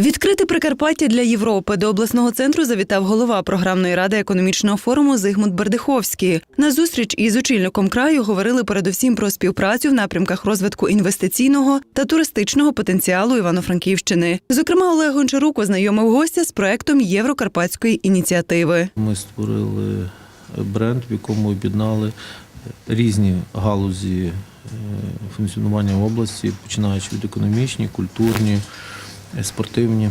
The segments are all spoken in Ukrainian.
Відкрити Прикарпаття для Європи до обласного центру завітав голова програмної ради економічного форуму Зигмунд Бердиховський. На зустріч із очільником краю говорили передусім про співпрацю в напрямках розвитку інвестиційного та туристичного потенціалу Івано-Франківщини. Зокрема, Олег Гончарук ознайомив гостя з проектом Єврокарпатської ініціативи. Ми створили бренд, в якому об'єднали різні галузі е, функціонування в області, починаючи від економічні, культурні, спортивні.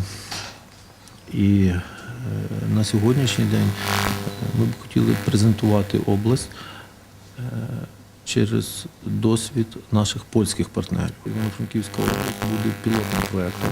І е, на сьогоднішній день ми б хотіли презентувати область е, через досвід наших польських партнерів. Івано-Франківська область буде пілотним проєктом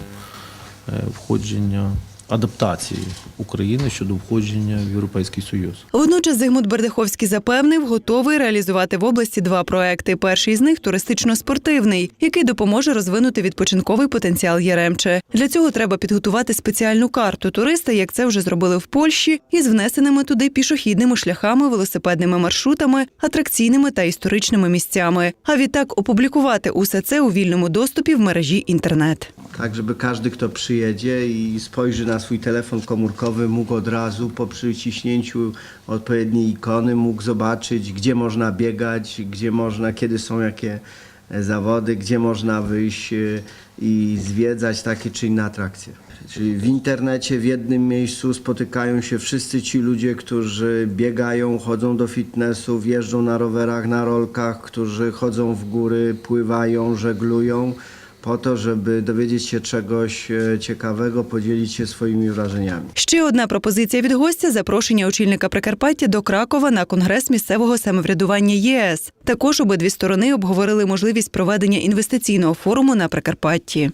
е, входження адаптації України щодо входження в Європейський Союз. Водночас Зигмунд Бердиховський запевнив, готовий реалізувати в області два проекти. Перший з них туристично-спортивний, який допоможе розвинути відпочинковий потенціал Яремче. Для цього треба підготувати спеціальну карту туриста, як це вже зробили в Польщі, із внесеними туди пішохідними шляхами, велосипедними маршрутами, атракційними та історичними місцями. А відтак опублікувати усе це у вільному доступі в мережі інтернет. Tak, żeby każdy, kto przyjedzie i spojrzy na swój telefon komórkowy, mógł od razu po przyciśnięciu odpowiedniej ikony mógł zobaczyć, gdzie można biegać, gdzie można, kiedy są jakie e, zawody, gdzie można wyjść e, i zwiedzać takie czy inne atrakcje. Czyli w internecie w jednym miejscu spotykają się wszyscy ci ludzie, którzy biegają, chodzą do fitnessu, jeżdżą na rowerach, na rolkach, którzy chodzą w góry, pływają, żeglują po to, żeby dowiedzieć się czegoś e, ciekawego, swoimi wrażeniami. Ще одна пропозиція від гостя запрошення очільника Прикарпаття до Кракова на конгрес місцевого самоврядування ЄС. Також обидві сторони обговорили можливість проведення інвестиційного форуму на Прикарпатті.